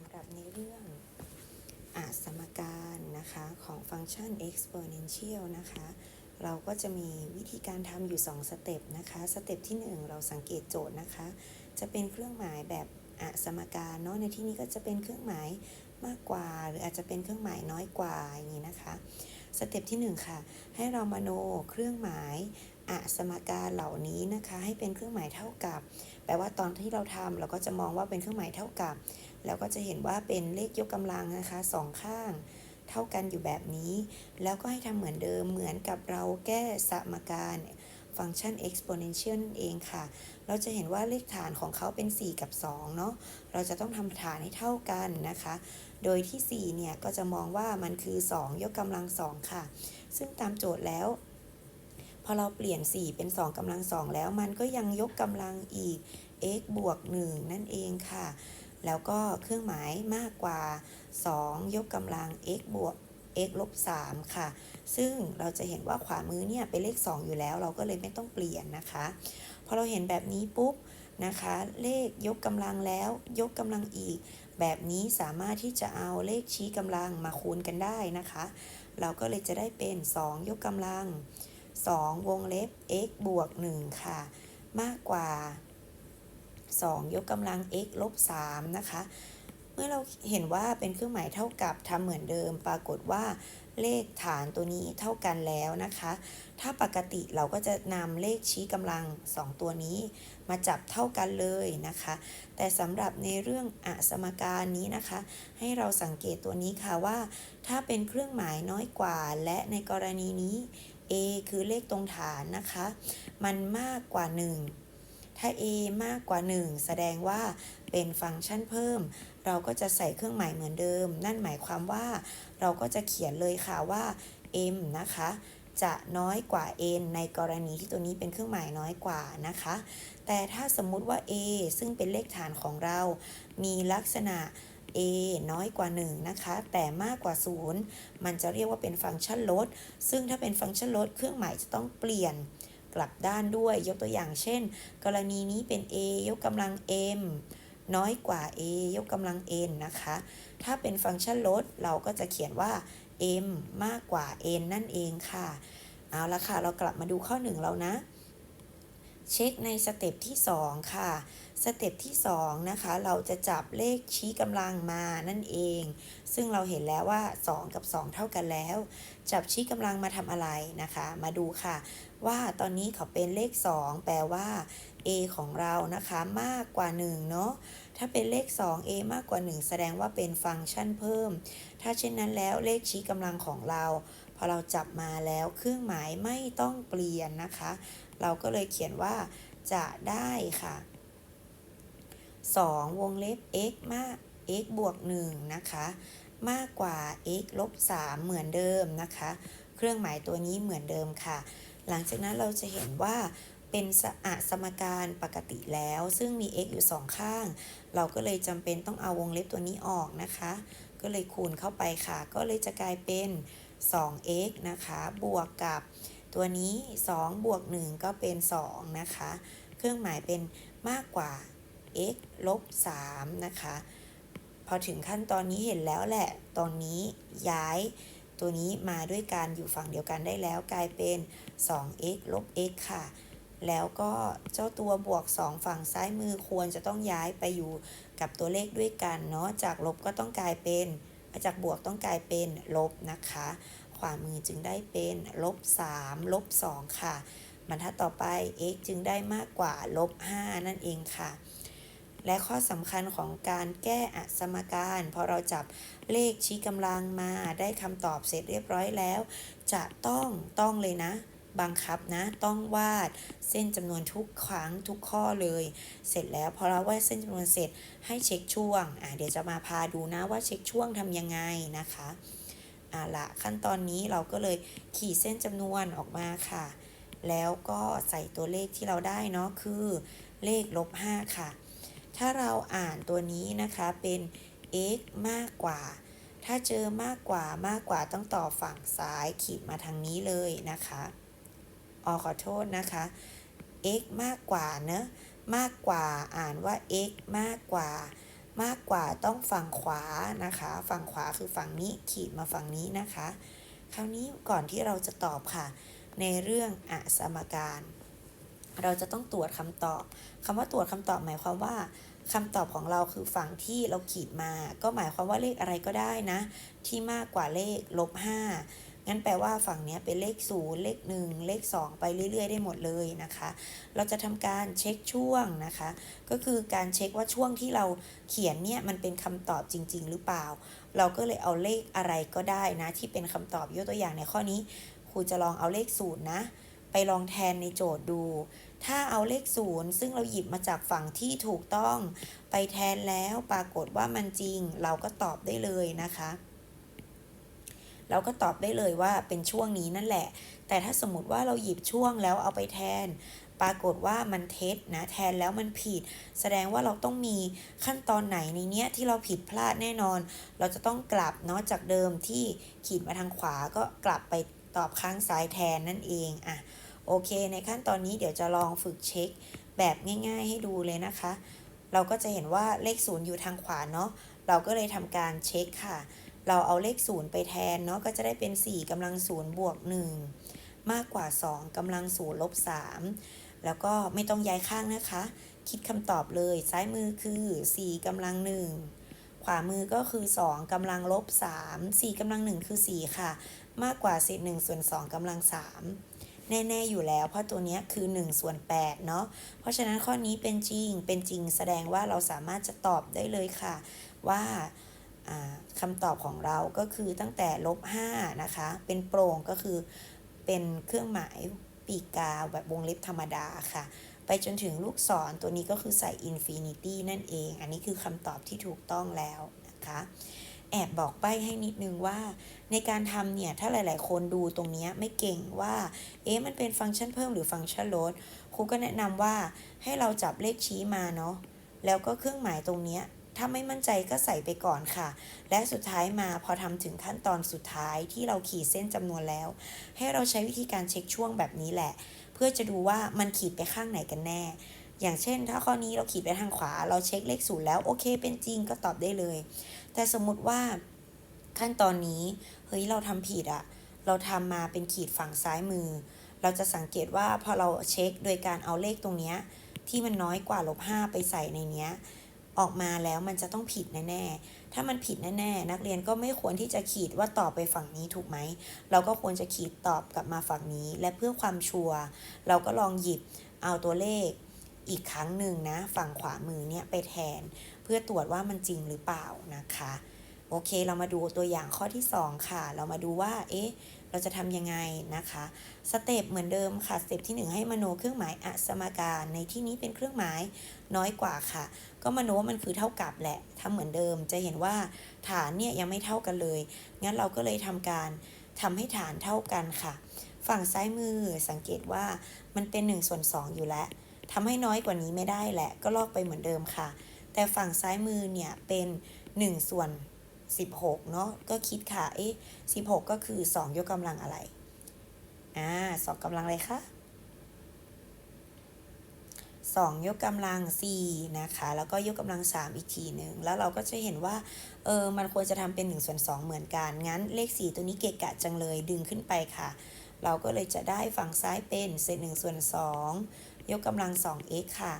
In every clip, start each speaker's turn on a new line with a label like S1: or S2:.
S1: ำหรับในเรื่องอสมการนะคะของฟังก์ชัน exponential นะคะ เราก็จะมีวิธีการทำอยู่ 2 สเต็ปนะคะ สเต็ปที่ 1 เราสังเกตโจทย์นะคะ จะเป็นเครื่องหมายแบบอสมการเนาะในที่นี้ก็จะเป็นเครื่องหมายมากกว่า หรืออาจจะเป็นเครื่องหมายน้อยกว่าอย่างนี้นะคะ สเต็ปที่ 1 ค่ะ ให้เรามาโนเครื่องหมาย อสมการเหล่านี้นะคะให้เป็นเครื่องหมายเท่ากับ แปลว่าตอนที่เราทำเราก็จะมองว่าเป็นเครื่องหมายเท่ากับ แล้วก็จะเห็นว่าเป็นเลขยกกำลังนะคะสองข้างเท่ากันอยู่แบบนี้ แล้วก็ให้ทำเหมือนเดิมเหมือนกับเราแก้สมการฟังก์ชัน exponential นั่นเองค่ะ เราจะเห็นว่าเลขฐานของเขาเป็น 4 กับ 2 เนาะ เราจะต้องทำฐานให้เท่ากันนะคะ โดยที่ 4 เนี่ย ก็จะมองว่ามันคือ 2 ยกกำลัง 2 ค่ะ ซึ่งตามโจทย์แล้ว พอเราเปลี่ยน 4 เป็น2กำลัง 2 แล้วมันก็ยังยกกำลังอีก x บวก 1 นั่นเองค่ะ แล้วก็เครื่องหมายมากกว่า 2 ยกกำลัง x บวก x ลบ3ค่ะ ซึ่งเราจะเห็นว่าขวามือเนี่ยเป็นเลข 2 อยู่แล้ว เราก็เลยไม่ต้องเปลี่ยนนะคะ พอเราเห็นแบบนี้ปุ๊บนะคะ เลขยกกำลังแล้ว ยกกำลังอีก แบบนี้สามารถที่จะเอาเลขชี้กำลังมาคูณกันได้นะคะ เราก็เลยจะได้เป็น 2 ยกกำลัง 2 วงเล็บ x บวก 1 ค่ะ มากกว่า 2 ยกกำลัง x ลบ 3 นะคะ เมื่อเราเห็นว่าเป็นเครื่องหมายเท่ากับทำเหมือนเดิม ปรากฏว่าเลขฐานตัวนี้เท่ากันแล้วนะคะ ถ้าปกติเราก็จะนำเลขชี้กำลัง 2 ตัวนี้ มาจับเท่ากันเลยนะคะ แต่สำหรับในเรื่องอสมการนี้นะคะ ให้เราสังเกตตัวนี้ค่ะว่า ถ้าเป็นเครื่องหมายน้อยกว่า และในกรณีนี้ a คือเลขตรงฐานนะคะ มันมากกว่า 1 ถ้า a มากกว่า 1 แสดงว่าเป็นฟังก์ชันเพิ่ม เราก็จะใส่เครื่องหมายเหมือนเดิม นั่นหมายความว่าเราก็จะเขียนเลยค่ะว่า m นะคะ จะน้อยกว่า n ในกรณีที่ตัวนี้เป็นเครื่องหมายน้อยกว่านะคะ แต่ถ้าสมมุติว่า a ซึ่งเป็นเลขฐานของเรา มีลักษณะ a น้อยกว่า 1 นะคะ แต่มากกว่า 0 มันจะเรียกว่าเป็นฟังก์ชันลด ซึ่งถ้าเป็นฟังก์ชันลด เครื่องหมายจะต้องเปลี่ยนกลับด้านด้วย ยกตัวอย่างเช่น กรณีนี้เป็น a ยกกำลัง m น้อยกว่า a ยกกำลัง n นะคะ ถ้าเป็นฟังก์ชันลด เราก็จะเขียนว่า m มากกว่า n นั่นเองค่ะ เอาละค่ะ เรากลับมาดูข้อ 1 เรานะ เช็คในสเต็ปที่ 2 ค่ะ สเต็ปที่ 2 นะคะ เราจะจับเลขชี้กำลังมานั่นเอง ซึ่งเราเห็นแล้วว่า 2 กับ 2 เท่ากันแล้ว จับชี้กำลังมาทำอะไรนะคะ มาดูค่ะ ว่าตอนนี้เขาเป็นเลข 2 แปลว่า a ของเรานะคะมากกว่า 1 เนาะถ้าเป็นเลข 2 a มากกว่า 1 แสดงว่าเป็นฟังก์ชันเพิ่ม ถ้าเช่นนั้นแล้วเลขชี้กำลังของเรา พอเราจับมาแล้วเครื่องหมายไม่ต้องเปลี่ยนนะคะ เราก็เลยเขียนว่าจะได้ค่ะ 2 วงเล็บ x มาก x บวก 1 นะคะ มากกว่า x ลบ 3 เหมือนเดิมนะคะ เครื่องหมายตัวนี้เหมือนเดิมค่ะ หลังจากนั้นเราจะเห็นว่าเป็นสอะสมการปกติแล้ว ซึ่งมี x อยู่ 2 ข้าง เราก็เลยจำเป็นต้องเอาวงเล็บตัวนี้ออกนะคะ ก็เลยคูณเข้าไปค่ะ ก็เลยจะกลายเป็น 2x นะคะ บวกกับ ตัวนี้ 2 บวก 1 ก็เป็น 2 นะคะ เครื่องหมายเป็นมากกว่า x ลบ 3 นะคะ พอถึงขั้นตอนนี้เห็นแล้วแหละ ตอนนี้ย้ายตัวนี้มาด้วยกันอยู่ฝั่งเดียวกันได้แล้วกลายเป็น 2x ลบ x ค่ะ แล้วก็เจ้าตัวบวก 2 ฝั่งซ้ายมือควรจะต้องย้ายไปอยู่กับตัวเลขด้วยกันเนาะ จากลบก็ต้องกลายเป็น จากบวกต้องกลายเป็นลบนะคะ ขวามือจึงได้เป็นลบ3ลบ2ค่ะ บรรทัดต่อไป x จึงได้มากกว่าลบ5นั่นเองค่ะ และข้อสำคัญของการแก้อสมการพอเราจับเลขชี้กำลังมาได้คำตอบเสร็จเรียบร้อยแล้ว จะต้องต้องเลยนะบังคับนะต้องวาดเส้นจำนวนทุกครั้งทุกข้อเลย เสร็จแล้วพอเราวาดเส้นจำนวนเสร็จให้เช็คช่วงอะเดี๋ยวจะมาพาดูนะว่าเช็คช่วงทำยังไงนะคะ อะละขั้นตอนนี้เราก็เลยขีดเส้นจำนวนออกมาค่ะ แล้วก็ใส่ตัวเลขที่เราได้เนาะคือเลขลบ5ค่ะ ถ้าเราอ่านตัวนี้นะคะเป็น x มากกว่า ถ้าเจอมากกว่ามากกว่าต้องต่อฝั่งซ้ายขีดมาทางนี้เลยนะคะออขอโทษนะคะ x มากกว่าเนะมากกว่าอ่านว่า x มากกว่า มากกว่าต้องฝั่งขวานะคะ ฝั่งขวาคือฝั่งนี้ขีดมาฝั่งนี้นะคะ คราวนี้ก่อนที่เราจะตอบค่ะ ในเรื่องอสมการ เราจะต้องตรวจคำตอบคำว่าตรวจคำตอบหมายความว่าคำตอบของเราคือฝั่งที่เราขีดมา ก็หมายความว่าเลขอะไรก็ได้นะ ที่มากกว่าเลขลบห้า งั้นแปลว่าฝั่งนี้เป็นเลข 0 เลข 1 เลข 2 ไปเรื่อย ๆ ได้หมดเลยนะคะ เราจะทำการเช็คช่วงนะคะ ก็คือการเช็คว่าช่วงที่เราเขียนเนี่ยมันเป็นคำตอบจริง ๆ หรือเปล่า เราก็เลยเอาเลขอะไรก็ได้นะ ที่เป็นคำตอบยกตัวอย่างในข้อนี้ครูจะลองเอาเลข 0 นะ ไปลองแทนในโจทย์ดู ถ้าเอาเลข 0 ซึ่งเราหยิบมาจากฝั่งที่ถูกต้อง ไปแทนแล้วปรากฏว่ามันจริง เราก็ตอบได้เลยนะคะ เราก็ตอบได้เลยว่าเป็นช่วงนี้นั่นแหละ แต่ถ้าสมมติว่าเราหยิบช่วงแล้วเอาไปแทน ปรากฏว่ามันเท็จนะแทนแล้วมันผิด แสดงว่าเราต้องมีขั้นตอนไหนในเนี้ยที่เราผิดพลาดแน่นอน เราจะต้องกลับเนาะจากเดิมที่ขีดมาทางขวาก็กลับไปตอบข้างซ้ายแทนนั่นเองอะโอเค ในขั้นตอนนี้เดี๋ยวจะลองฝึกเช็คแบบง่าย ๆ ให้ดูเลยนะคะ เราก็จะเห็นว่าเลขศูนย์อยู่ทางขวาเนาะเราก็เลยทำการเช็คค่ะ เราเอาเลขศูนย์ไปแทนเนาะก็จะได้เป็น 4กำลังศูนย์บวก 1 มากกว่า 2กำลังศูนย์ลบ 3 แล้วก็ไม่ต้องย้ายข้างนะคะ คิดคำตอบเลย ซ้ายมือคือ 4กำลัง 1 ขวามือก็คือ 2กำลังลบ 3 4กำลัง 1 คือ 4 ค่ะ มากกว่าเศษ1ส่วน2กำลัง 3 แน่ ๆ อยู่แล้ว เพราะตัวนี้คือ 1 ส่วน 8 เนาะเพราะฉะนั้นข้อนี้เป็นจริงเป็นจริงแสดงว่าเราสามารถจะตอบได้เลยค่ะว่า คำตอบของเราก็คือตั้งแต่ลบ5นะคะ เป็นโปร่งก็คือเป็นเครื่องหมายปีกกาแบบวงเล็บธรรมดาค่ะ ไปจนถึงลูกศรตัวนี้ก็คือใส่ infinity นั่นเอง อันนี้คือคำตอบที่ถูกต้องแล้วนะคะ แอบบอกใบ้ให้นิดนึงว่า ในการทำเนี่ย ถ้าหลาย ๆ คนดูตรงเนี้ยไม่เก่งว่า เอ๊ะ มันเป็นฟังก์ชันเพิ่มหรือฟังก์ชันลด ครูก็แนะนำว่าให้เราจับเลขชี้มาเนาะ แล้วก็เครื่องหมายตรงเนี้ย ถ้าไม่มั่นใจก็ใส่ไปก่อนค่ะ และสุดท้ายมาพอทำถึงขั้นตอนสุดท้ายที่เราขีดเส้นจำนวนแล้ว ให้เราใช้วิธีการเช็คช่วงแบบนี้แหละ เพื่อจะดูว่ามันขีดไปข้างไหนกันแน่ อย่างเช่น ถ้าข้อนี้เราขีดไปทางขวา เราเช็คเลขศูนย์แล้วโอเคเป็นจริงก็ตอบได้เลย แต่สมมุติว่าขั้นตอนนี้เฮ้ยเราทำผิดอะเราทำมาเป็นขีดฝั่งซ้ายมือ เราจะสังเกตว่าพอเราเช็คโดยการเอาเลขตรงเนี้ยที่มันน้อยกว่าลบห้าไปใส่ในเนี้ย ออกมาแล้วมันจะต้องผิดแน่ๆ ถ้ามันผิดแน่ๆ นักเรียนก็ไม่ควรที่จะขีดว่าตอบไปฝั่งนี้ถูกไหม เราก็ควรจะขีดตอบกลับมาฝั่งนี้ และเพื่อความชัวร์เราก็ลองหยิบเอาตัวเลขอีกครั้งหนึ่งนะ ฝั่งขวามือเนี่ยไปแทน เพื่อตรวจว่ามันจริงหรือเปล่านะคะ โอเคเรามาดูตัวอย่างข้อที่ 2 ค่ะ เรามาดูว่าเอ๊ะ เราจะทำยังไงนะคะสเต็ปเหมือนเดิมค่ะสเต็ปที่ 1 ให้มโนเครื่องหมายอสมการ ในที่นี้เป็นเครื่องหมายน้อยกว่าค่ะ ก็มโนว่ามันคือเท่ากับแหละทำเหมือนเดิมจะเห็นว่าฐานเนี่ยยังไม่เท่ากันเลย งั้นเราก็เลยทำการทำให้ฐานเท่ากันค่ะ ฝั่งซ้ายมือสังเกตว่ามันเป็น1ส่วน2อยู่แล้วทำให้น้อยกว่านี้ไม่ได้แหละ ก็ลอกไปเหมือนเดิมค่ะ แต่ฝั่งซ้ายมือเนี่ยเป็น1ส่วน 16 เนาะก็คิดค่ะเอ๊ะ16 ก็คือ 2 ยกกำลังอะไร อ่า2กำลังอะไรคะ2 ยกกำลัง 4 นะคะ แล้วก็ยกกำลัง 3 อีกทีหนึ่งแล้วเราก็จะเห็นว่า เออ มันควรจะทำเป็น1ส่วน2เหมือนกัน งั้นเลข 4 ตัวนี้เกะกะจังเลยดึงขึ้นไปค่ะ เราก็เลยจะได้ฝั่งซ้ายเป็นเศษ1ส่วน2ยกกำลัง 2x ค่ะ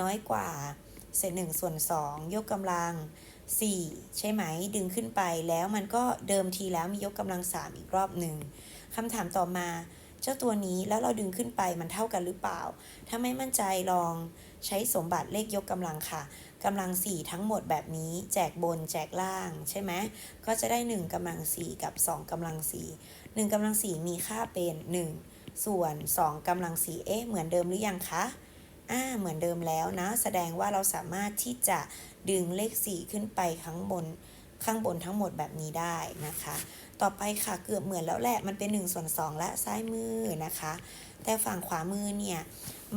S1: น้อยกว่าเศษ1ส่วน2ยกกำลัง 4 ใช่ไหมดึงขึ้นไปแล้วมันก็เดิมทีแล้วมียกกำลัง 3 อีกรอบหนึ่งคำถามต่อมาเจ้าตัวนี้แล้วเราดึงขึ้นไปมันเท่ากันหรือเปล่า ถ้าไม่มั่นใจลองใช้สมบัติเลขยกกำลังค่ะกำลัง 4 ทั้งหมดแบบนี้แจกบนแจกล่างใช่ไหมก็จะได้ 1กำลัง 4 กับ 2กำลัง 4 1กำลัง 4 มีค่าเป็น 1 ส่วน 2กำลัง 4 เอ๊ะเหมือนเดิมหรือยังคะ อ่าเหมือนเดิมแล้วนะ แสดงว่าเราสามารถที่จะดึงเลข 4 ขึ้นไปข้างบนข้างบนทั้งหมดแบบนี้ได้นะคะ ต่อไปค่ะเกือบเหมือนแล้วแหละมันเป็น1ส่วน2และซ้ายมือนะคะ แต่ฝั่งขวามือเนี่ย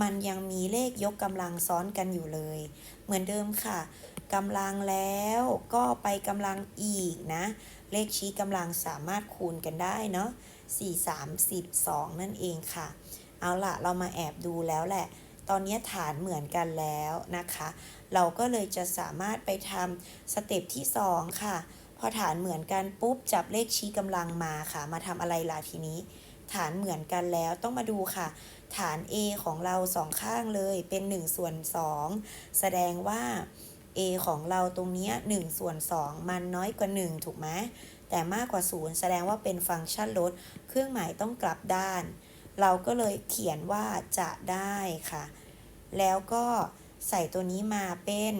S1: มันยังมีเลขยกกำลังซ้อนกันอยู่เลย เหมือนเดิมค่ะกำลังแล้วก็ไปกำลังอีกนะ เลขชี้กำลังสามารถคูณกันได้เนาะ4 3 12 นั่นเองค่ะ เอาล่ะเรามาแอบดูแล้วแหละ ตอนนี้ฐานเหมือนกันแล้วนะคะ เราก็เลยจะสามารถไปทำสเต็ปที่ 2 ค่ะ พอฐานเหมือนกันปุ๊บจับเลขชี้กำลังมาค่ะ มาทำอะไรล่ะทีนี้ ฐานเหมือนกันแล้วต้องมาดูค่ะ ฐาน A ของเราสองข้างเลยเป็น1ส่วน2 แสดงว่า A ของเราตรงนี้1ส่วน2 มันน้อยกว่า 1 ถูกไหมแต่มากกว่า 0 แสดงว่าเป็นฟังก์ชันลด เครื่องหมายต้องกลับด้าน เราก็เลยเขียนว่าจะได้ค่ะ แล้วก็ใส่ตัวนี้มาเป็น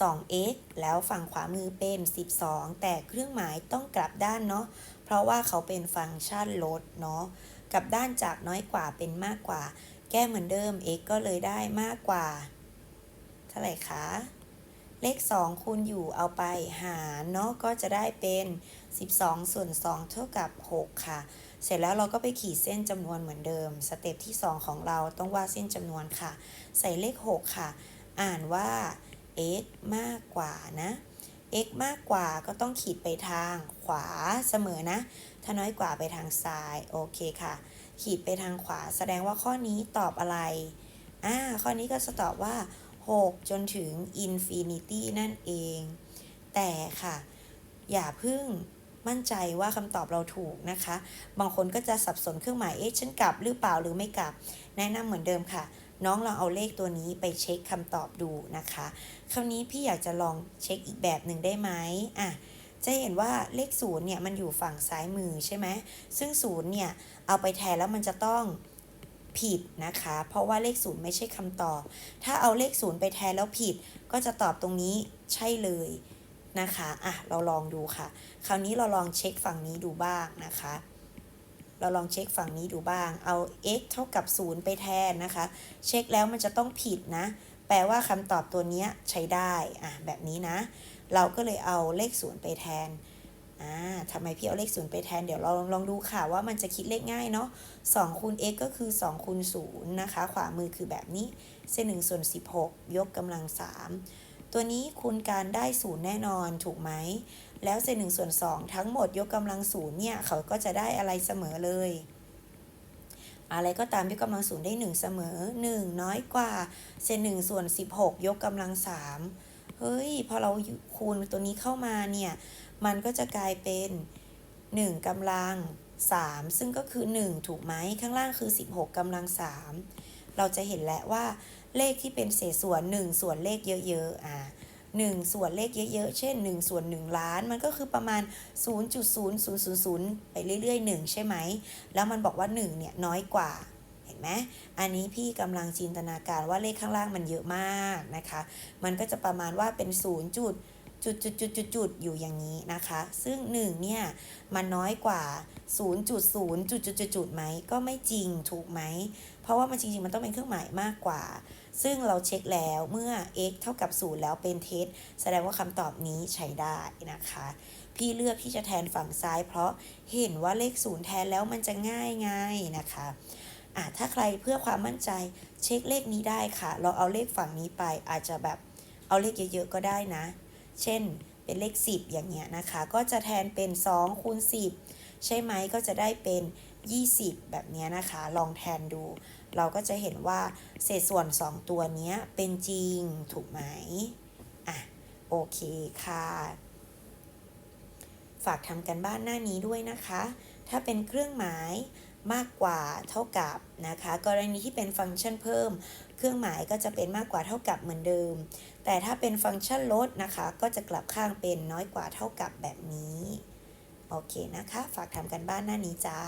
S1: 2x แล้วฝั่งขวามือเป็น 12 แต่เครื่องหมายต้องกลับด้านเนาะ เพราะว่าเขาเป็นฟังก์ชันลดเนาะ กลับด้านจากน้อยกว่าเป็นมากกว่า แก้เหมือนเดิม x ก็เลยได้มากกว่า เท่าไหร่คะ เลข 2 คูณอยู่เอาไปหารเนาะ ก็จะได้เป็น 12 ส่วน 2 เท่ากับ 6 ค่ะ เสร็จแล้วเราก็ไปขีดเส้นจำนวนเหมือนเดิม สเต็ปที่ 2 ของเราต้องวาดเส้นจำนวนค่ะ ใส่เลข 6 ค่ะ อ่านว่า x มากกว่านะ x มากกว่าก็ต้องขีดไปทางขวาเสมอนะ ถ้าน้อยกว่าไปทางซ้าย โอเคค่ะ ขีดไปทางขวา แสดงว่าข้อนี้ตอบอะไร อ่า ข้อนี้ก็จะตอบว่า 6 จนถึง infinity นั่นเอง แต่ค่ะ อย่าเพึ่ง มั่นใจว่าคำตอบเราถูกนะคะ บางคนก็จะสับสนเครื่องหมายเอ๊ะฉันกลับหรือเปล่าหรือไม่กลับ แนะนำเหมือนเดิมค่ะ น้องลองเอาเลขตัวนี้ไปเช็คคำตอบดูนะคะ คราวนี้พี่อยากจะลองเช็คอีกแบบหนึ่งได้ไหมอะจะเห็นว่าเลขศูนย์เนี่ยมันอยู่ฝั่งซ้ายมือใช่ไหมซึ่งศูนย์เนี่ยเอาไปแทนแล้วมันจะต้องผิดนะคะ เพราะว่าเลขศูนย์ไม่ใช่คำตอบ ถ้าเอาเลขศูนย์ไปแทนแล้วผิด ก็จะตอบตรงนี้ใช่เลย นะคะอะเราลองดูค่ะ คราวนี้เราลองเช็คฝั่งนี้ดูบ้างนะคะ เราลองเช็คฝั่งนี้ดูบ้าง เอา x เท่ากับ 0 ไปแทนนะคะ เช็คแล้วมันจะต้องผิดนะ แปลว่าคำตอบตัวนี้ใช้ได้อะแบบนี้นะ เราก็เลยเอาเลข 0 ไปแทนอ่าทำไมพี่เอาเลข 0 ไปแทน เดี๋ยวเราลองลองดูค่ะว่ามันจะคิดเลขง่ายเนาะ2คูณ x ก็คือ2คูณ0นะคะ ขวามือคือแบบนี้ เส้น1ส่วน16 ยกกำลัง 3 ตัวนี้คูณการได้0แน่นอนถูกไหม แล้วเศษ1ส่วน2ทั้งหมดยกกำลังศูนย์เนี่ย เขาก็จะได้อะไรเสมอเลย อะไรก็ตามยกกำลังศูนย์ได้ 1 เสมอ 1 น้อยกว่าเศษ1ส่วน 16 ยกกำลัง3เฮ้ย พอเราคูณตัวนี้เข้ามาเนี่ย มันก็จะกลายเป็น 1กำลัง 3 ซึ่งก็คือ 1 ถูกไหม ข้างล่างคือ 16กำลัง 3 เราจะเห็นแล้วว่า เลขที่เป็นเศษส่วน 1 ส่วนเลขเยอะๆอ่า1ส่วนเลขเยอะๆ เช่น 1 ส่วน 1 ล้าน มันก็คือประมาณ 0.0000 ไปเรื่อยๆ 1 ใช่ไหม แล้วมันบอกว่า 1 เนี่ย น้อยกว่า เห็นไหม อันนี้พี่กำลังจินตนาการว่าเลขข้างล่างมันเยอะมากนะคะ มันก็จะประมาณว่าเป็น 0 จุดจุดจุดจุดจุดจุดอยู่อย่างนี้นะคะ ซึ่ง 1 เนี่ย มันน้อยกว่า 0.0จุดจุดจุดจุดไหม ก็ไม่จริงถูกไหม เพราะว่ามันจริงๆ มันต้องเป็นเครื่องหมายมากกว่า ซึ่งเราเช็คแล้วเมื่อ x เท่ากับ 0 แล้วเป็นเท็จแสดงว่าคำตอบนี้ใช้ได้นะคะ พี่เลือกที่จะแทนฝั่งซ้าย เพราะเห็นว่าเลข 0 แทนแล้วมันจะง่ายง่ายนะคะอะถ้าใครเพื่อความมั่นใจเช็คเลขนี้ได้ค่ะ เราเอาเลขฝั่งนี้ไปอาจจะแบบเอาเลขเยอะๆก็ได้นะ เช่นเป็นเลข 10 อย่างเงี้ยนะคะ ก็จะแทนเป็น2คูณ10 ใช่ไหมก็จะได้เป็น 20 แบบเนี้ยนะคะ ลองแทนดู เราก็จะเห็นว่าเศษส่วน 2 ตัวนี้เป็นจริงถูกไหมอะโอเคค่ะ ฝากทำกันบ้านหน้านี้ด้วยนะคะ ถ้าเป็นเครื่องหมายมากกว่าเท่ากับนะคะ กรณีที่เป็นฟังก์ชันเพิ่ม เครื่องหมายก็จะเป็นมากกว่าเท่ากับเหมือนเดิม แต่ถ้าเป็นฟังก์ชันลดนะคะ ก็จะกลับข้างเป็นน้อยกว่าเท่ากับแบบนี้ โอเคนะคะ ฝากทำกันบ้านหน้านี้จ้า